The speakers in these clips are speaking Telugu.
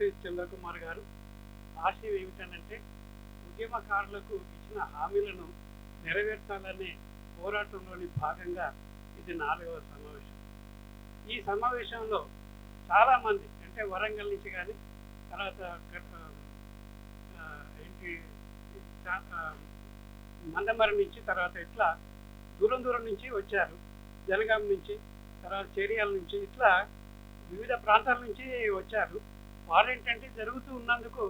జస్టిస్ చంద్రకుమార్ గారు ఆశయం ఏమిటనంటే ఉద్యమకారులకు ఇచ్చిన హామీలను నెరవేర్చాలనే పోరాటంలోని భాగంగా ఇది నాలుగవ సమావేశం. ఈ సమావేశంలో చాలామంది అంటే వరంగల్ నుంచి కానీ తర్వాత ఏంటి మందమరం నుంచి తర్వాత ఇట్లా దూరం దూరం నుంచి వచ్చారు. జనగాం నుంచి తర్వాత చేరియాల నుంచి ఇట్లా వివిధ ప్రాంతాల నుంచి వచ్చారు. వారేంటంటే జరుగుతూ ఉన్నందుకు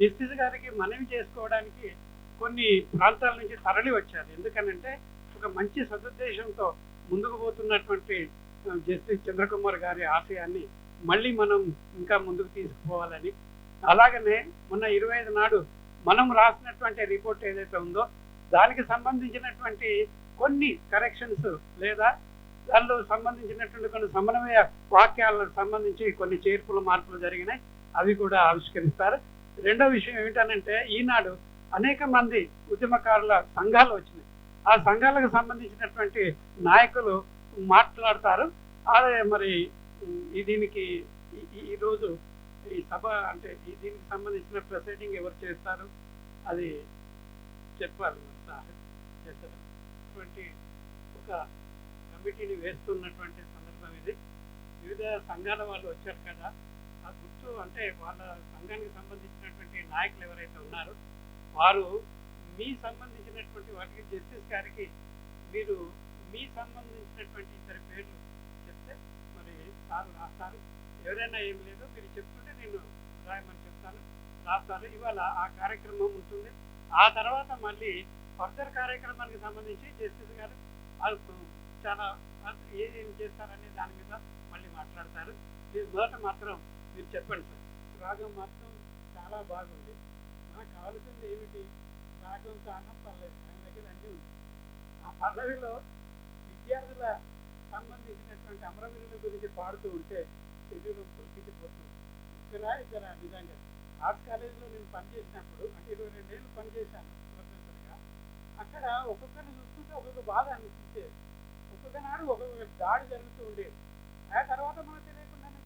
జస్టిస్ గారికి మనవి చేసుకోవడానికి కొన్ని ప్రాంతాల నుంచి తరలి వచ్చారు. ఎందుకనంటే ఒక మంచి సదుద్దేశంతో ముందుకు పోతున్నటువంటి జస్టిస్ చంద్రకుమార్ గారి ఆశయాన్ని మళ్ళీ మనం ఇంకా ముందుకు తీసుకుపోవాలని. అలాగనే మొన్న ఇరవై ఐదు నాడు మనం రాసినటువంటి రిపోర్ట్ ఏదైతే ఉందో దానికి సంబంధించినటువంటి కొన్ని కరెక్షన్స్ లేదా దానిలో సంబంధించినటువంటి కొన్ని సమన్వయ వాక్యాలకు సంబంధించి కొన్ని చేర్పులు మార్పులు జరిగినాయి. అవి కూడా ఆవిష్కరిస్తారు. రెండో విషయం ఏమిటనంటే ఈనాడు అనేక మంది ఉద్యమకారుల సంఘాలు వచ్చినాయి. ఆ సంఘాలకు సంబంధించినటువంటి నాయకులు మాట్లాడతారు. అదే మరి ఈ దీనికి ఈ- ఈ- ఈరోజు ఈ సభ అంటే ఈ దీనికి సంబంధించిన ప్రొసీడింగ్ ఎవరు చేస్తారు? అది చెప్పాలి. మరి సార్ అటువంటి ఒక కమిటీని వేస్తున్నటువంటి సందర్భం ఇది. వివిధ సంఘాల వాళ్ళు వచ్చారు కదా. ఆ గుర్తు అంటే వాళ్ళ సంఘానికి సంబంధించినటువంటి నాయకులు ఎవరైతే ఉన్నారో వారు మీ సంబంధించినటువంటి వాటికి జస్టిస్ గారికి మీరు మీ సంబంధించినటువంటి ఇద్దరి పేర్లు చెప్తే మరి సార్ రాస్తారు. ఎవరైనా ఏం లేదు మీరు చెప్తుంటే నేను రాయమని చెప్తాను. రాస్తారు. ఇవాళ ఆ కార్యక్రమం ఉంటుంది. ఆ తర్వాత మళ్ళీ ఫర్దర్ కార్యక్రమానికి సంబంధించి జస్టిస్ గారు వాళ్ళు చాలా ఏం చేస్తారనే దాని మీద మళ్ళీ మాట్లాడతారు. మీరు మొదట మాత్రం మీరు చెప్పండి సార్. రాగం మాత్రం చాలా బాగుంది. నాకు కావాల్సింది ఏమిటి? రాగం తాగం పల్లవి ఆయన దగ్గర అన్నీ ఉంది ఆ పల్లవిలో విద్యార్థుల సంబంధించినటువంటి అమరవీరుల గురించి పాడుతూ ఉంటే శరీరం పులికించిపోతుంది ఇద్దరా ఇద్దరా నిజంగా. ఆర్ట్స్ కాలేజీలో నేను పనిచేసినప్పుడు అంటే ఇరవై రెండేళ్ళు పనిచేశాను ప్రొఫెసర్గా అక్కడ ఒక్కొక్కరిని చూస్తుంటే ఒక్కొక్క బాధ అనిపించేది. ఒక్కొక్క నాడు ఒక్కొక్క దాడి జరుగుతూ ఉండేది. ఆ తర్వాత మనకు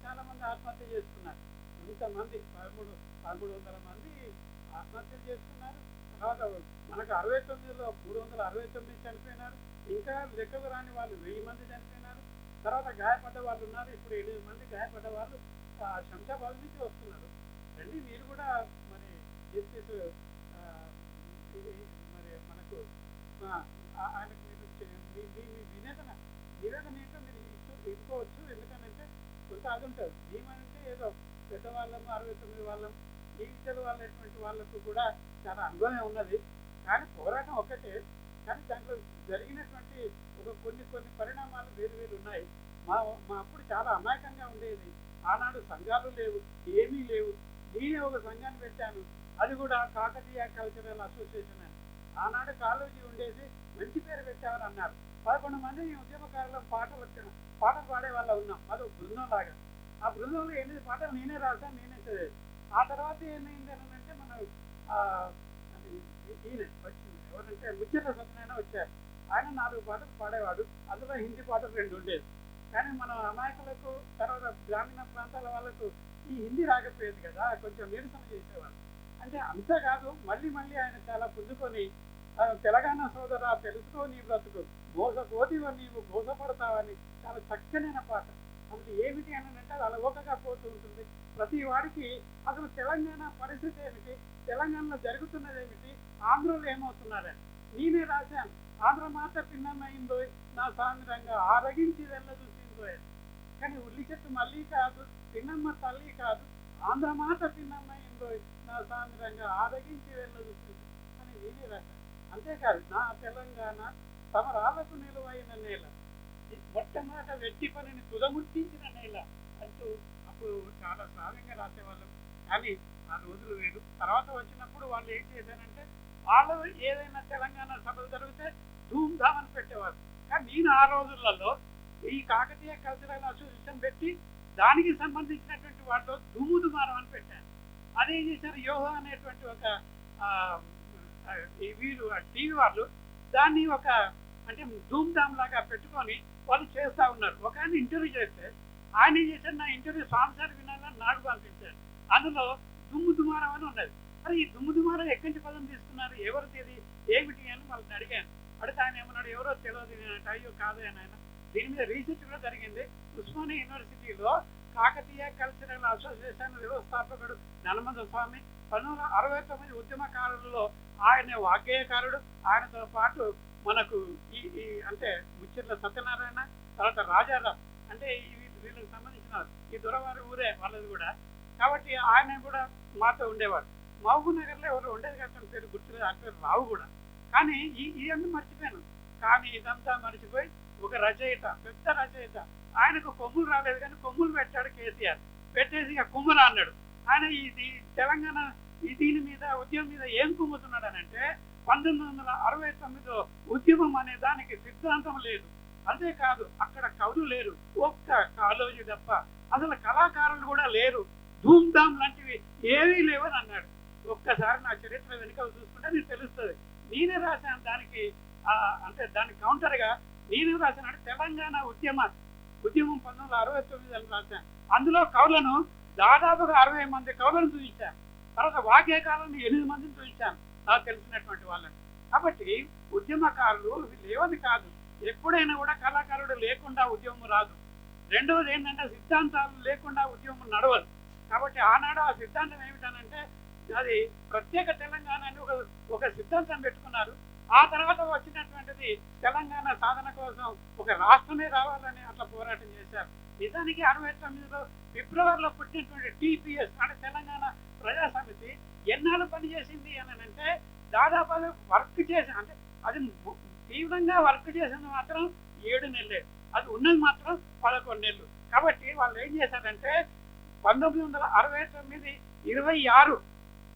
చాలా మంది ఆత్మహత్య చేసుకున్నారు. ఇంతమంది పదమూడు పదమూడు వందల మంది ఆత్మహత్యలు చేసుకున్నారు. తర్వాత మనకు అరవై తొమ్మిదిలో మూడు వందల అరవై తొమ్మిది చనిపోయినారు. ఇంకా లెక్కకు రాని వాళ్ళు వెయ్యి మంది చనిపోయినారు. తర్వాత గాయపడ్డ వాళ్ళు ఉన్నారు. ఇప్పుడు ఎనిమిది మంది గాయపడ్డ వాళ్ళు ఆ, శంషాబాద్ నుంచి వస్తున్నారు. రండి మీరు కూడా మరి జస్టిస్ మరి మనకు ఆయనకు మీరు మీ మీ వినేదన నివేదన ఏంటో మీరు ఇచ్చు ఇచ్చుకోవచ్చు ఎందుకంటే కొంత అది ఉంటుంది ఏదో పెద్దవాళ్ళము అరవై తొమ్మిది వాళ్ళం ఈ వాళ్ళటువంటి వాళ్ళకు కూడా చాలా అనుభవమే ఉన్నది. కానీ పోరాటం ఒక్కటే కానీ దాంట్లో జరిగినటువంటి ఒక కొన్ని కొన్ని పరిణామాలు వేరు వేరు ఉన్నాయి. మా మా అప్పుడు చాలా అమాయకంగా ఉండేది. ఆనాడు సంఘాలు లేవు ఏమీ లేవు. నేనే ఒక సంఘాన్ని పెట్టాను. అది కూడా కాకతీయ కల్చరల్ అసోసియేషన్ అని. ఆనాడు కాలేజీ ఉండేది మంచి పేరు పెట్టామని అన్నారు. పదకొండు మంది ఉద్యమకారుల పాటలు వచ్చిన పాటలు పాడే వాళ్ళ ఉన్నాం. అది బృందం లాగా ఆ బృందంలో ఎనిమిది పాటలు నేనే రాశాను నేనే చదివాను. ఆ తర్వాత ఏమైంది అని అంటే మనం ఆ, ఈయన వచ్చింది. ఎవరంటే ముచ్చట సత్యనారాయణ వచ్చారు. ఆయన నాలుగు పాటలు పాడేవాడు. అందులో హిందీ పాటలు రెండు ఉండేది కానీ మనం అమాయకులకు తర్వాత గ్రామీణ ప్రాంతాల వాళ్ళకు ఈ హిందీ రాకపోయేది కదా. కొంచెం నిరసన చేసేవాళ్ళు. అంటే అంతేకాదు మళ్ళీ మళ్ళీ ఆయన చాలా పుంజుకొని తెలంగాణ సోదర తెలుసుకో నీ బ్రతుకు మోసపోతివ నీవు బోసపడతావని చాలా చక్కనైన పాట. అది ఏమిటి అని అంటే అది అలవోకగా పోతూ ఉంటుంది. ప్రతి వాడికి అసలు తెలంగాణ పరిస్థితి ఏమిటి? తెలంగాణలో జరుగుతున్నది ఏమిటి? ఆంధ్రలో ఏమవుతున్నారని నేనే రాశాను. ఆంధ్ర మాత పిన్నమైందో నా సాంద్రంగా ఆరగించి వెళ్ళ చూసిందో కానీ ఉల్లి చెట్టు మళ్ళీ కాదు పిన్నమ్మ తల్లి కాదు ఆంధ్ర మాట పిన్నమైందో నా సామిరంగా ఆరగించి వెళ్ళ అని నేనే అంతేకాదు నా తెలంగాణ సమరాలకు నిలువైన నేల. ఈ వెట్టి పనిని తుదముట్టించిన నేల అంటూ అప్పుడు చాలా శ్రావ్యంగా రాసేవాళ్ళం. కానీ ఆ రోజులు వేరు. తర్వాత వచ్చినప్పుడు వాళ్ళు ఏం చేశారంటే వాళ్ళు ఏదైనా తెలంగాణ సభలు జరిగితే ధూమ్ ధామ్ అని పెట్టేవారు. కానీ నేను ఆ రోజులలో ఈ కాకతీయ కల్చరల్ అసోసియేషన్ పెట్టి దానికి సంబంధించినటువంటి వాటిలో దుమ్ము దుమారం అని పెట్టాను అదేం చేశారు? యోగా అనేటువంటి ఒక ఆ, వీరు టీవీ వాళ్ళు దాన్ని ఒక అంటే ధూమ్ ధామ్ లాగా పెట్టుకొని వాళ్ళు చేస్తా ఉన్నారు. ఒక ఆయన ఇంటర్వ్యూ చేస్తే ఆయన ఏం చేశారు? నా ఇంటర్వ్యూ సాంసార్ వినాలని నాడు పంపించారు. అందులో దుమ్ము దుమారం అని ఉన్నది. మరి ఈ దుమ్ము దుమారం ఎక్కడి నుంచి పదం తీసుకున్నారు? ఎవరు తెలియదు ఏమిటి అని వాళ్ళని అడిగాను. అడిగితే ఆయన ఏమన్నాడు? ఎవరో తెలియదు నేను అయ్యో కాదు అని ఆయన దీని మీద రీసెర్చ్ కూడా జరిగింది. ఉస్మానియా యూనివర్సిటీలో కాకతీయ కల్చరల్ అసోసియేషన్ వ్యవస్థాపకుడు నలమంద స్వామి పంతొమ్మిది వందల అరవై తొమ్మిది ఉద్యమకారులలో ఆయన వాగ్గేయకారుడు. ఆయనతో పాటు మనకు ఈ ఈ అంటే ముచ్చర్ల సత్యనారాయణ తర్వాత రాజారావు అంటే ఈ వీళ్ళకి సంబంధించిన ఈ దొరవారి ఊరే వాళ్ళది కూడా. కాబట్టి ఆయన కూడా మాతో ఉండేవారు. మహబూబ్ నగర్ ఎవరు ఉండేది కదా పేరు గుర్తులేదు. ఆ పేరు రావు కూడా. కానీ ఈ ఇవన్నీ మర్చిపోయాను. కానీ ఇదంతా మర్చిపోయి ఒక రచయిత పెద్ద రచయిత ఆయనకు కొమ్ములు రాలేదు కానీ కొమ్ములు పెట్టాడు కేసీఆర్. పెట్టేసి ఇక కుమ్ములు అన్నాడు. ఆయన ఇది తెలంగాణ ఈ దీని మీద ఉద్యమం మీద ఏం కుమ్ముతున్నాడు అని అంటే పంతొమ్మిది వందల అరవై తొమ్మిదిలో ఉద్యమం అనే దానికి సిద్ధాంతం లేదు. అంతేకాదు అక్కడ కవులు లేరు. ఒక్క కాలోజీ తప్ప అసలు కళాకారులు కూడా లేరు. ధూమ్ధామ్ లాంటివి ఏవీ లేవని అన్నాడు ఒక్కసారి నా చరిత్ర వెనుక చూసుకుంటే నీకు తెలుస్తుంది. నేనే రాశాను దానికి అంటే దాని కౌంటర్గా నేను రాశాను తెలంగాణ ఉద్యమ ఉద్యమం పంతొమ్మిది అరవై తొమ్మిది అని రాశాను అందులో కవులను దాదాపుగా అరవై మంది కవులను చూపించాను తర్వాత వాక్యకాలను ఎనిమిది మందిని చూపించాను నాకు తెలిసినటువంటి వాళ్ళని. కాబట్టి ఉద్యమకారులు లేవని కాదు. ఎప్పుడైనా కూడా కళాకారుడు లేకుండా ఉద్యమం రాదు. రెండవది ఏంటంటే సిద్ధాంతాలు లేకుండా ఉద్యమం నడవదు. కాబట్టి ఆనాడు ఆ సిద్ధాంతం ఏమిటనంటే అది ప్రత్యేక తెలంగాణ అని ఒక ఒక సిద్ధాంతం పెట్టుకున్నారు. ఆ తర్వాత వచ్చినటువంటిది తెలంగాణ సాధన కోసం ఒక రాష్ట్రమే రావాలని అట్లా పోరాటం చేశారు. నిజానికి అరవై తొమ్మిదిలో ఫిబ్రవరిలో పుట్టినటువంటి టీపీఎస్ అంటే తెలంగాణ ప్రజా సమితి ఎన్నాళ్ళు పనిచేసింది అని అంటే దాదాపు వర్క్ చేసి అంటే అది తీవ్రంగా వర్క్ చేసింది మాత్రం ఏడు నెలలే. అది ఉన్నది మాత్రం పదకొండు నెలలు. కాబట్టి వాళ్ళు ఏం చేశారంటే పంతొమ్మిది వందల అరవై తొమ్మిది ఇరవై ఆరు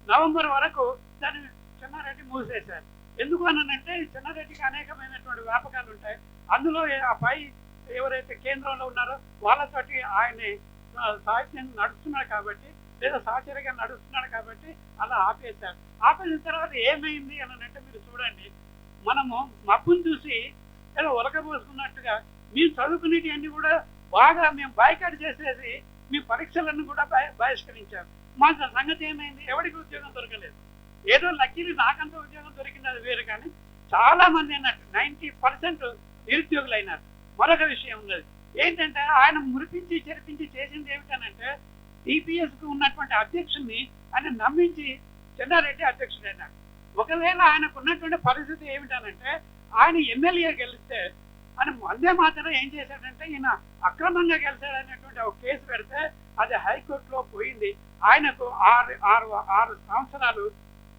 నవంబర్ వరకు దాన్ని చెన్నారెడ్డి మూసేశారు. ఎందుకు అనంటే చిన్నారెడ్డికి అనేకమైనటువంటి వ్యాపకాలు ఉంటాయి. అందులో ఆ పై ఎవరైతే కేంద్రంలో ఉన్నారో వాళ్ళతోటి ఆయన సాహిత్యం నడుస్తున్నాడు కాబట్టి లేదా సహచరిగా నడుస్తున్నాడు కాబట్టి అలా ఆపేశారు. ఆపేసిన తర్వాత ఏమైంది అని అంటే మీరు చూడండి. మనము మబ్బును చూసి ఏదో ఉలకపోసుకున్నట్టుగా మేము చదువుకునేటివన్నీ కూడా బాగా మేము బాయ్కాట్ చేసేసి మీ పరీక్షలన్నీ కూడా బహిష్కరించారు. మా సంగతి ఏమైంది? ఎవరికి ఉద్యోగం దొరకలేదు. ఏదో లక్కీలు నాకంత ఉద్యోగం దొరికింది అది వేరు కానీ చాలా మంది అన్నట్టు నైంటీ పర్సెంట్ నిరుద్యోగులు అయినారు మరొక విషయం ఉన్నది ఏంటంటే ఆయన మురిపించి చెరిపించి చేసింది ఏమిటనంటే టీపీఎస్కు ఉన్నటువంటి అధ్యక్షుడిని ఆయన నమ్మించి చెన్నారెడ్డి అధ్యక్షుడైనాడు ఒకవేళ ఆయనకు ఉన్నటువంటి పరిస్థితి ఏమిటనంటే ఆయన ఎమ్మెల్యే గెలిస్తే ఆయన వందే మాత్రం ఏం చేశాడంటే ఈయన అక్రమంగా గెలిచాడనేటువంటి ఒక కేసు పెడితే అది హైకోర్టులో పోయింది. ఆయనకు ఆరు ఆరు ఆరు సంవత్సరాలు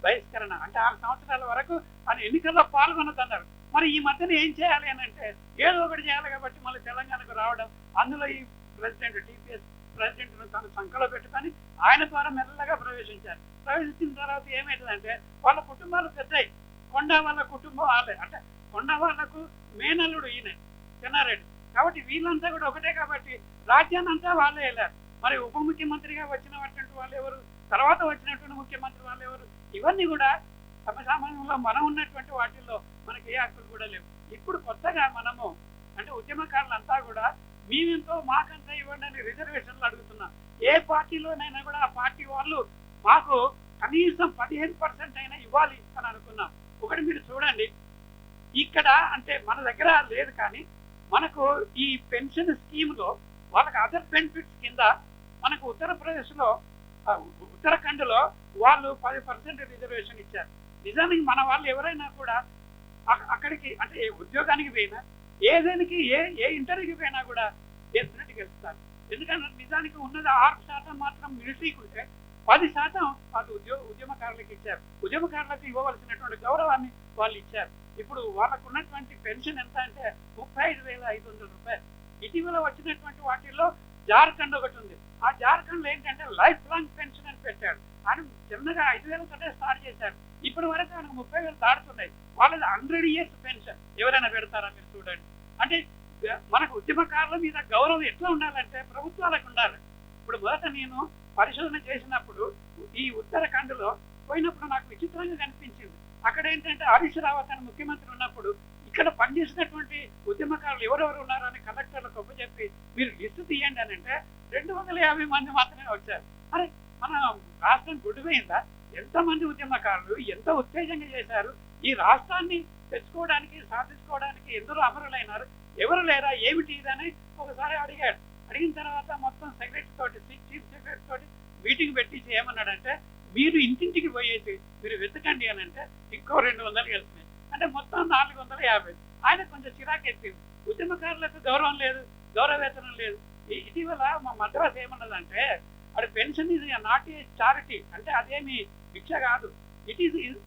బహిష్కరణ. అంటే ఆరు సంవత్సరాల వరకు ఆయన ఎన్నికల్లో పాల్గొనదన్నారు మరి ఈ మధ్యన ఏం చేయాలి అని అంటే ఏదో ఒకటి చేయాలి కాబట్టి మళ్ళీ తెలంగాణకు రావడం అందులో ఈ ప్రెసిడెంట్ టీపీఎస్ ప్రెసిడెంట్ తన సంఖలో పెట్టుకొని ఆయన ద్వారా మెల్లగా ప్రవేశించారు. ప్రవేశించిన తర్వాత ఏమైందంటే వాళ్ళ కుటుంబాలు పెద్దయి. కొండ వాళ్ళ కుటుంబం వాళ్ళే. అంటే కొండ వాళ్ళకు మేనల్లుడు ఈయన చెన్నారెడ్డి. కాబట్టి వీళ్ళంతా కూడా ఒకటే కాబట్టి రాజ్యాన్ని అంతా వాళ్ళే వెళ్ళారు. మరి ఉప ముఖ్యమంత్రిగా వచ్చినటువంటి వాళ్ళు ఎవరు? తర్వాత వచ్చినటువంటి ముఖ్యమంత్రి వాళ్ళు ఎవరు? ఇవన్నీ కూడా సమసామాన్యంలో మనం ఉన్నటువంటి వాటిల్లో మనకి ఏ హక్కులు కూడా లేవు. ఇప్పుడు కొత్తగా మనము అంటే ఉద్యమకారులంతా కూడా మేమెంతో మాకంతా ఇవ్వండి అని రిజర్వేషన్లు అడుగుతున్నాం ఏ పార్టీలోనైనా కూడా ఆ పార్టీ వాళ్ళు మాకు కనీసం పదిహేను పర్సెంట్ అయినా ఇవ్వాలి అని అనుకున్నాం ఒకటి మీరు చూడండి ఇక్కడ అంటే మన దగ్గర లేదు కానీ మనకు ఈ పెన్షన్ స్కీమ్లో వాళ్ళకి అదర్ బెనిఫిట్స్ కింద మనకు ఉత్తరప్రదేశ్లో ఉత్తరాఖండ్లో వాళ్ళు పది పర్సెంట్ రిజర్వేషన్ ఇచ్చారు. నిజానికి మన వాళ్ళు ఎవరైనా కూడా అక్కడికి అంటే ఏ ఉద్యోగానికి పోయినా ఏదానికి ఏ ఏ ఇంటర్వ్యూకి పోయినా కూడా డెఫినెట్ గెలుస్తారు. ఎందుకంటే నిజానికి ఉన్నది ఆరు శాతం మాత్రం మిలిటరీకి ఉంటే పది శాతం వాళ్ళు ఉద్యోగ ఉద్యమకారులకు ఇచ్చారు. ఉద్యమకారులకు ఇవ్వవలసినటువంటి గౌరవాన్ని వాళ్ళు ఇచ్చారు. ఇప్పుడు వాళ్ళకు ఉన్నటువంటి పెన్షన్ ఎంత అంటే ముప్పై ఐదు వేల ఐదు వందల రూపాయలు. ఇటీవల వచ్చినటువంటి వాటిల్లో జార్ఖండ్ ఒకటి ఉంది. ఆ జార్ఖండ్ ఏంటంటే లైఫ్ లాంగ్ పెన్షన్ అని పెట్టాడు ఆయన చిన్నగా ఐదు వేల కంటే స్టార్ట్ చేశారు. ఇప్పటి వరకు ఆయనకు ముప్పై వేలు దాటుతున్నాయి. వాళ్ళది హండ్రెడ్ ఇయర్స్ పెన్షన్ ఎవరైనా పెడతారా మీరు చూడండి. అంటే మనకు ఉద్యమకారుల మీద గౌరవం ఎట్లా ఉండాలంటే ప్రభుత్వాలకు ఉండాలి. ఇప్పుడు మొదట నేను పరిశోధన చేసినప్పుడు ఈ ఉత్తరాఖండ్లో పోయినప్పుడు నాకు విచిత్రంగా కనిపించింది. అక్కడ ఏంటంటే హరీష్ రావత్ అని ముఖ్యమంత్రి ఉన్నప్పుడు ఇక్కడ పనిచేసినటువంటి ఉద్యమకారులు ఎవరెవరు ఉన్నారని కలెక్టర్లకు చెప్పి మీరు లిస్టు తీయండి అని అంటే రెండు వందల యాభై మంది మాత్రమే వచ్చారు. అరే మన రాష్ట్రం గుడిపోయిందా? ఎంతమంది ఉద్యమకారులు ఎంత ఉత్తేజంగా చేశారు? ఈ రాష్ట్రాన్ని తెచ్చుకోవడానికి సాధించుకోవడానికి ఎందరో అమరులైనారు. ఎవరు లేరా? ఏమిటి ఇదని ఒకసారి అడిగాడు. అడిగిన తర్వాత మొత్తం సెక్రటరీ తోటి చీఫ్ సెక్రటరీ తోటి మీటింగ్ పెట్టించి ఏమన్నాడంటే మీరు ఇంటింటికి పోయేసి మీరు వెతకండి అని అంటే ఇంకో రెండు వందలు వెళ్తున్నాయి. అంటే మొత్తం నాలుగు వందల యాభై. ఆయన కొంచెం చిరాకు ఉద్యమకారులకు గౌరవం లేదు గౌరవేతనం లేదు. ఇటీవల మా మద్రాసు ఏమన్నదంటే అది పెన్షన్ ఇది నాట్ ఏ చారిటీ అంటే అదేమి భిక్ష కాదు. ఇట్ ఈస్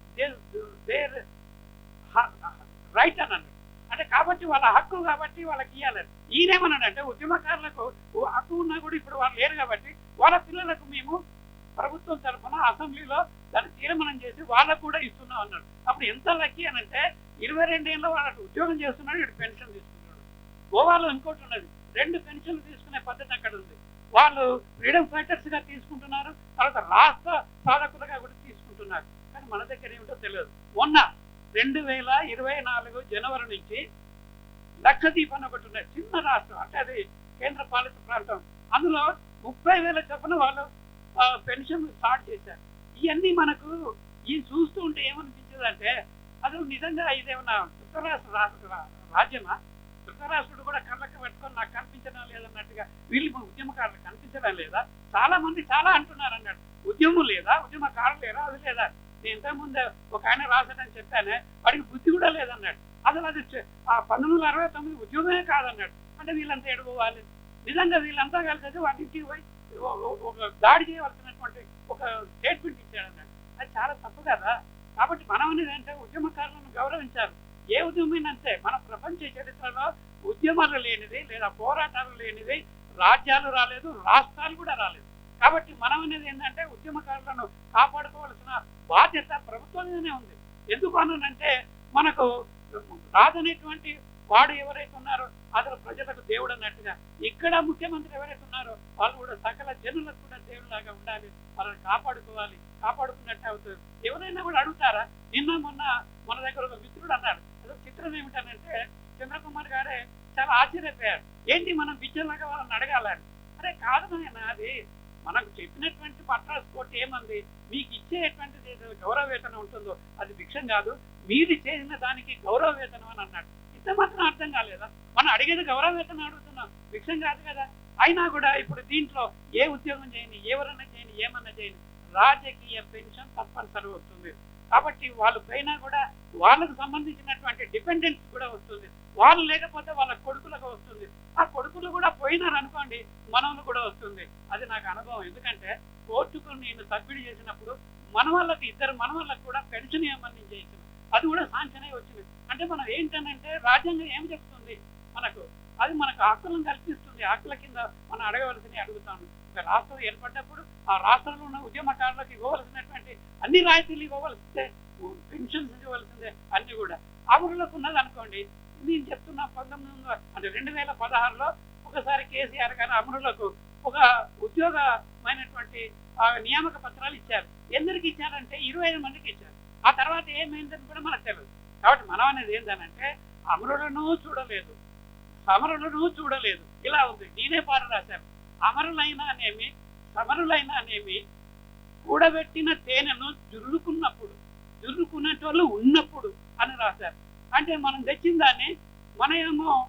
దేర్ రైట్ అని అన్నాడు అంటే కాబట్టి వాళ్ళ హక్కు కాబట్టి వాళ్ళకి ఇవ్వాలని ఈయనేమన్నాడంటే ఉద్యమకారులకు హక్కు ఉన్నా కూడా ఇప్పుడు వాళ్ళు లేరు కాబట్టి వాళ్ళ పిల్లలకు మేము ప్రభుత్వం తరఫున అసెంబ్లీలో దాన్ని తీర్మానం చేసి వాళ్ళకు కూడా ఇస్తున్నాం అన్నాడు. అప్పుడు ఎంత లక్కీ అని అంటే ఇరవై రెండేళ్ళు వాళ్ళకి ఉద్యోగం చేస్తున్నాడు ఇటు పెన్షన్ తీసుకుంటున్నాడు గోవాలో ఇంకోటి ఉన్నది. రెండు పెన్షన్లు తీసుకునే పద్ధతి అక్కడ ఉంది. వాళ్ళు ఫ్రీడమ్ ఫైటర్స్గా తీసుకుంటున్నారు తర్వాత రాష్ట్ర సాధకులుగా కూడా తీసుకుంటున్నారు. కానీ మన దగ్గర ఏమిటో తెలియదు. మొన్న రెండు వేల ఇరవై నాలుగు జనవరి నుంచి లక్షదీప్ అని ఒకటి ఉన్నాయి చిన్న రాష్ట్రం అంటే అది కేంద్ర పాలిత ప్రాంతం. అందులో ముప్పై వేల చొప్పున వాళ్ళు పెన్షన్ స్టార్ట్ చేశారు. ఇవన్నీ మనకు ఈ చూస్తూ ఉంటే ఏమనిపించదు అంటే అసలు నిజంగా ఇదేమన్నా ధృతరాష్ట్ర రాజ్యమా? ధృతరాష్ట్రుడు కూడా కళ్ళకి పెట్టుకొని నాకు కనిపించడం లేదన్నట్టుగా వీళ్ళు మా ఉద్యమకారులు కనిపించడం లేదా? చాలా మంది చాలా అంటున్నారు అన్నాడు. ఉద్యమం లేదా? ఉద్యమకారులు లేదా అది లేదా? నేను ఇంతకుముందు ఒక ఆయన రాశాడని చెప్పానే వాడికి బుద్ధి కూడా లేదన్నాడు. అసలు అది ఆ పంతొమ్మిది వందల అరవై తొమ్మిది ఉద్యోగమే కాదన్నాడు. అంటే వీళ్ళంతా ఎడుకోవాలి నిజంగా వీళ్ళంతా కలిసి వాటి ఇంటికి పోయి ఒక దాడి చేయవలసినటువంటి ఒక స్టేట్మెంట్ ఇచ్చాడన్నాడు అది చాలా తప్పు కదా. కాబట్టి మనం అనేది అంటే ఉద్యమకారులను గౌరవించాలి. ఏ ఉద్యమం మన ప్రపంచ చరిత్రలో ఉద్యమాలు లేనిది లేదా పోరాటాలు లేనిది రాజ్యాలు రాలేదు రాష్ట్రాలు కూడా రాలేదు. కాబట్టి మనం అనేది ఏంటంటే ఉద్యమకారులను కాపాడుకోవాల్సిన బాధ్యత ప్రభుత్వం మీదనే ఉంది. ఎందుకు అనంటే మనకు రాదనేటువంటి వాడు ఎవరైతే ఉన్నారో అతను ప్రజలకు దేవుడు అన్నట్టుగా ఇక్కడ ముఖ్యమంత్రి ఎవరైతే ఉన్నారో వాళ్ళు కూడా సకల జనులకు కూడా దేవుడిలాగా ఉండాలి. వాళ్ళని కాపాడుకోవాలి. కాపాడుకున్నట్టు అవుతుంది ఎవరైనా కూడా అడుగుతారా? నిన్న మొన్న మన దగ్గర ఒక మిత్రుడు అన్నాడు. అదొక చిత్రం ఏమిటనంటే చంద్రకుమార్ గారే చాలా ఆశ్చర్యపోయారు. ఏంటి మనం విద్యలాగా వాళ్ళని అడగాలని? అరే కాదు నాయన అది మనకు చెప్పినటువంటి పట్టాస్ కోర్టు ఏమంది? మీకు ఇచ్చేటువంటిది గౌరవ వేతనం ఉంటుందో? అది భిక్షం కాదు. మీరు చేసిన దానికి గౌరవ వేతనం అని అన్నాడు. ఇంత మాత్రం అర్థం కాలేదా? మనం అడిగేది గౌరవవేతన అడుగుతున్నాం విషయం కాదు కదా. అయినా కూడా ఇప్పుడు దీంట్లో ఏ ఉద్యోగం చేయని ఎవరన్నా చేయని ఏమన్నా చేయని రాజకీయ పెన్షన్ తప్పనిసరి వస్తుంది. కాబట్టి వాళ్ళ పైన కూడా వాళ్ళకు సంబంధించినటువంటి డిపెండెన్స్ కూడా వస్తుంది. వాళ్ళు లేకపోతే వాళ్ళ కొడుకులకు వస్తుంది. ఆ కొడుకులు కూడా పోయినారు అనుకోండి మనవలు కూడా వస్తుంది. అది నాకు అనుభవం. ఎందుకంటే కోర్టుకు నేను సబ్మిట్ చేసినప్పుడు మన వాళ్ళకి ఇద్దరు మన వాళ్ళకి కూడా పెన్షన్ ఇవ్వమని చేసిన అది కూడా సాంక్షన్ అయి వచ్చింది. అంటే మనం ఏంటనంటే రాజ్యాంగం ఏం చెప్తుంది? మనకు అది మనకు హక్కులను కల్పిస్తుంది. హక్కుల కింద మనం అడగవలసినవి అడుగుతాను ఒక రాష్ట్రం ఏర్పడ్డప్పుడు ఆ రాష్ట్రంలో ఉన్న ఉద్యమకారులకు ఇవ్వవలసినటువంటి అన్ని రాయితీలు ఇవ్వవలసిందే పెన్షన్స్ ఇవ్వవలసిందే అన్ని కూడా. అమరులకు ఉన్నది అనుకోండి నేను చెప్తున్నా పంతొమ్మిది వందల అంటే రెండు వేల పదహారులో ఒకసారి కేసీఆర్ గారు అమరులకు ఒక ఉద్యోగమైనటువంటి నియామక పత్రాలు ఇచ్చారు. ఎందరికి ఇచ్చారంటే ఇరవై ఐదు మందికి ఇచ్చారు. ఆ తర్వాత ఏమైందని కూడా మనకు తెలియదు కాబట్టి మనం అనేది ఏంటనంటే అమరులను చూడలేదు. సమరులను చూడలేదు. ఇలా ఉంది. నేనే పాట రాశాను అమరులైనా అనేమి సమరులైనా అనేమి కూడబెట్టిన తేనెను జుర్రుకున్నప్పుడు జుర్రుకునేటోళ్ళు ఉన్నప్పుడు అని రాశారు. అంటే మనం తెచ్చిన దాన్ని మన ఏమో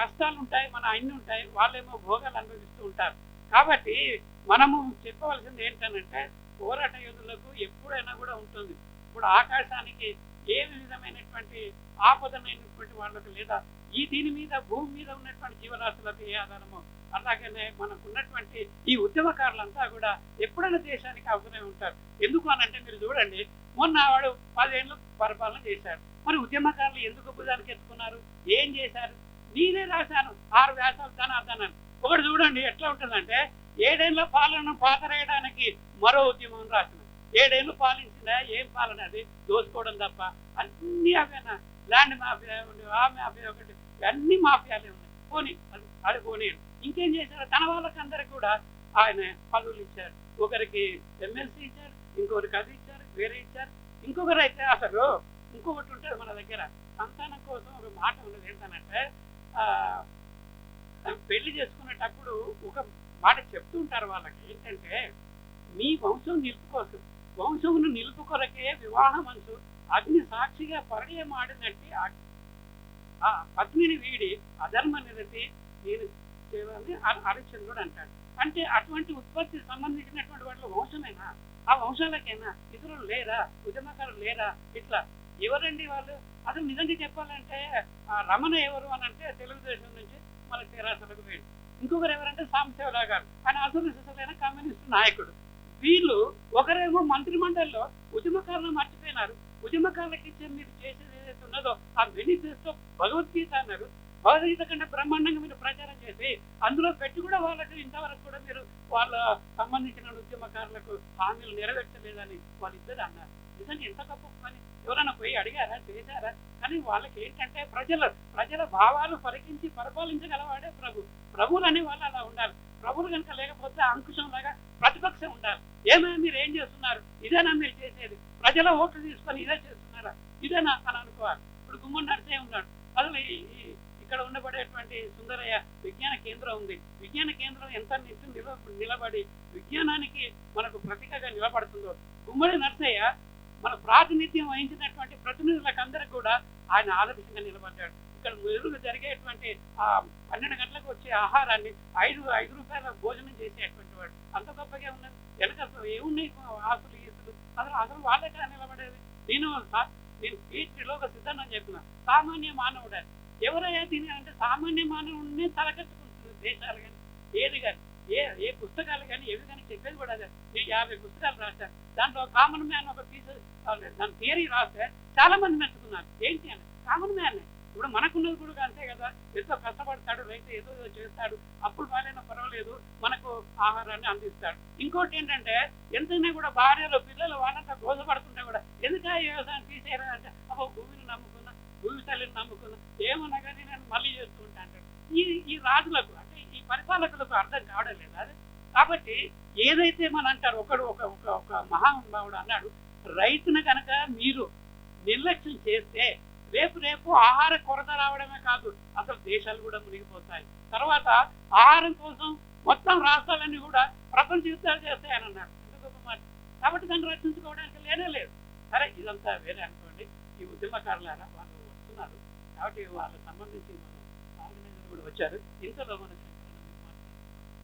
కష్టాలు ఉంటాయి మన అన్ని ఉంటాయి వాళ్ళేమో భోగాలు అనుభవిస్తూ ఉంటారు. కాబట్టి మనము చెప్పవలసింది ఏంటనంటే పోరాట యోధులకు ఎప్పుడైనా కూడా ఉంటుంది. ఇప్పుడు ఆకాశానికి ఏ విధమైనటువంటి ఆపదమైనటువంటి వాళ్ళకు లేదా ఈ దీని మీద భూమి మీద ఉన్నటువంటి జీవరాశులకు ఏ ఆధారమో అలాగనే మనకు ఉన్నటువంటి ఈ ఉద్యమకారులంతా కూడా ఎప్పుడైనా దేశానికి అవసరమే ఉంటారు. ఎందుకు అని అంటే మీరు చూడండి మొన్న వాడు పదేళ్ళు పరిపాలన చేశారు. మరి ఉద్యమకారులు ఎందుకు భుజానికి ఎత్తుకున్నారు? ఏం చేశారు? నేనే రాశాను ఆరు వ్యాసాలు ధనార్దనాన్ని ఒకటి చూడండి ఎట్లా ఉంటుందంటే ఏడేళ్ళ పాలన పాతరేయడానికి మరో ఉద్యమం రాసిన ఏడేళ్ళు పాలించిన ఏం పాలన? అది దోసుకోవడం తప్ప. అన్ని అవేనా? ల్యాండ్ మాఫియా ఉంది ఆ మాఫియా ఒకటి. అన్ని మాఫియాలే ఉన్నాయి. పోనీ అది పోనీ. ఇంకేం చేశారు? తన వాళ్ళకి కూడా ఆయన పదవులు ఇచ్చారు. ఒకరికి ఎమ్మెల్సీ ఇచ్చారు ఇంకొకరికి అది ఇచ్చారు వేరే ఇచ్చారు. ఇంకొకరు అయితే అసలు ఇంకొకటి ఉంటుంది మన దగ్గర సంతానం కోసం ఒక మాట ఉన్నది ఏంటంటే ఆ, పెళ్ళి చేసుకునేటప్పుడు ఒక మాట చెప్తుంటారు వాళ్ళకి ఏంటంటే మీ వంశం నిలుపుకోసం వంశమును నిలుపుకొరకే కొరకే వివాహమంచు అగ్ని సాక్షిగా పరిణయమాడినట్టు ఆ అగ్నిని వీడి అధర్మ నిరతి నేను చేయాలని హరిశ్చంద్రుడు అంటాడు అంటే అటువంటి ఉత్పత్తి సంబంధించినటువంటి వాటిలో వంశమేనా ఆ వంశాలకైనా ఇతరులు లేరా ఉద్యమకారులు లేరా ఇట్లా ఎవరండి వాళ్ళు? అసలు నిజంగా చెప్పాలంటే ఆ రమణ ఎవరు అని అంటే తెలుగుదేశం నుంచి మన తెరాసలకు వేడు ఇంకొకరు ఎవరంటే సాంబశివరావు గారు ఆయన అసలు సిసలైన కమ్యూనిస్ట్ నాయకుడు. వీళ్ళు ఒకరేమో మంత్రి మండలిలో ఉద్యమకారులు మర్చిపోయినారు. ఉద్యమకారులకి మీరు చేసేది ఏదైతే ఉన్నదో ఆ మేనిఫెస్టో భగవద్గీత అన్నారు. భగవద్గీత కంటే బ్రహ్మాండంగా మీరు ప్రచారం చేసి అందులో పెట్టి కూడా వాళ్ళకి ఇంతవరకు కూడా మీరు వాళ్ళ సంబంధించిన ఉద్యమకారులకు హామీలు నెరవేర్చలేదని వాళ్ళిద్దరు అన్నారు. నిజంగా ఎంత గొప్ప పని. ఎవరైనా పోయి అడిగారా? చేశారా? కానీ వాళ్ళకి ఏంటంటే ప్రజల ప్రజల భావాలు పరికించి పరిపాలించగలవాడే ప్రభు. ప్రభువులు అనే వాళ్ళు అలా ఉండాలి. ప్రభువులు కనుక లేకపోతే అంకుశం లాగా ప్రతిపక్షం ఉండాలి. ఏమైనా మీరు ఏం చేస్తున్నారు? ఇదేనా మీరు చేసేది? ప్రజల ఓట్లు తీసుకొని ఇదే చేస్తున్నారా? ఇదేనా అని అనుకోవాలి. ఇప్పుడు గుమ్మడి నడిచే ఉన్నాడు. అసలు ఇక్కడ ఉండబడేటువంటి సుందరయ్య విజ్ఞాన కేంద్రం ఉంది. విజ్ఞాన కేంద్రం ఎంత నిత్యం నిలబడి విజ్ఞానానికి మనకు ప్రతీకగా నిలబడుతుందో. గుమ్మడి నర్సయ్య మన ప్రాతినిధ్యం వహించినటువంటి ప్రతినిధులకు అందరికి కూడా ఆయన ఆదర్శంగా నిలబడ్డాడు. ఇక్కడ ఎదురుగా జరిగేటువంటి ఆ పన్నెండు గంటలకు వచ్చే ఆహారాన్ని ఐదు ఐదు రూపాయల భోజనం చేసేటువంటి వాడు. అంత గొప్పగా ఉన్నది వెనక అసలు ఏమున్నాయి ఆస్తులు ఈస్తులు అసలు అసలు వాళ్ళే నిలబడేది? నేను నేను పీహెచ్డీలో ఒక సిద్ధాంతం చెప్పిన సామాన్య మానవుడు. ఎవరైనా ఎవరయ్యా అంటే సామాన్య మానవుడిని తలకెత్తుకుంటుంది దేశాలు కానీ ఏది కానీ. ఏ ఏ పుస్తకాలు కానీ ఏవి కానీ చెప్పేది కూడా అదే. నేను యాభై పుస్తకాలు రాశాను దాంట్లో కామన్ మ్యాన్ ఒక పీస్ దాని థియరీ రాస్తే చాలా మంది మెచ్చుకున్నారు ఏంటి అని కామన్ మ్యాన్ ఇప్పుడు మనకున్నది కూడా అంతే కదా. ఎంతో కష్టపడతాడు రైతు ఏదో ఏదో చేస్తాడు. అప్పుడు బాగాలైనా పర్వాలేదు. మనకు ఆహారాన్ని అందిస్తాడు. ఇంకోటి ఏంటంటే ఎంతైనా కూడా భార్యలో పిల్లలు వాళ్ళంతా బోధపడుతుంటే కూడా ఎందుకు ఆ వ్యవసాయం తీసేయరా? అంటే అబ్బో భూమిని నమ్ముకున్నా భూమి తల్లిని నమ్ముకున్నా ఏమన్నా కానీ నేను మళ్ళీ చేస్తూ ఉంటాను ఈ ఈ రాజులకు ఈ పరిపాలకులకు అర్థం కావడం లేదా. కాబట్టి ఏదైతే మన అంటారు ఒకడు ఒక ఒక ఒక మహానుభావుడు అన్నాడు రైతును కనుక మీరు నిర్లక్ష్యం చేస్తే రేపు రేపు ఆహార కొరత రావడమే కాదు అసలు దేశాలు కూడా మునిగిపోతాయి. తర్వాత ఆహారం కోసం మొత్తం రాష్ట్రాలన్నీ కూడా ప్రపంచ యుద్ధాలు చేస్తాయని అన్నాడు. ఎంత గొప్ప మాట? కాబట్టి దాన్ని రక్షించుకోవడానికి లేనే లేదు. సరే ఇదంతా వేరే అనుకోండి. ఈ ఉద్యమకారులారా వాళ్ళు వస్తున్నారు. కాబట్టి వాళ్ళకి సంబంధించి మనం ఆర్గనైజర్ కూడా వచ్చారు. ఇంతలో మనకి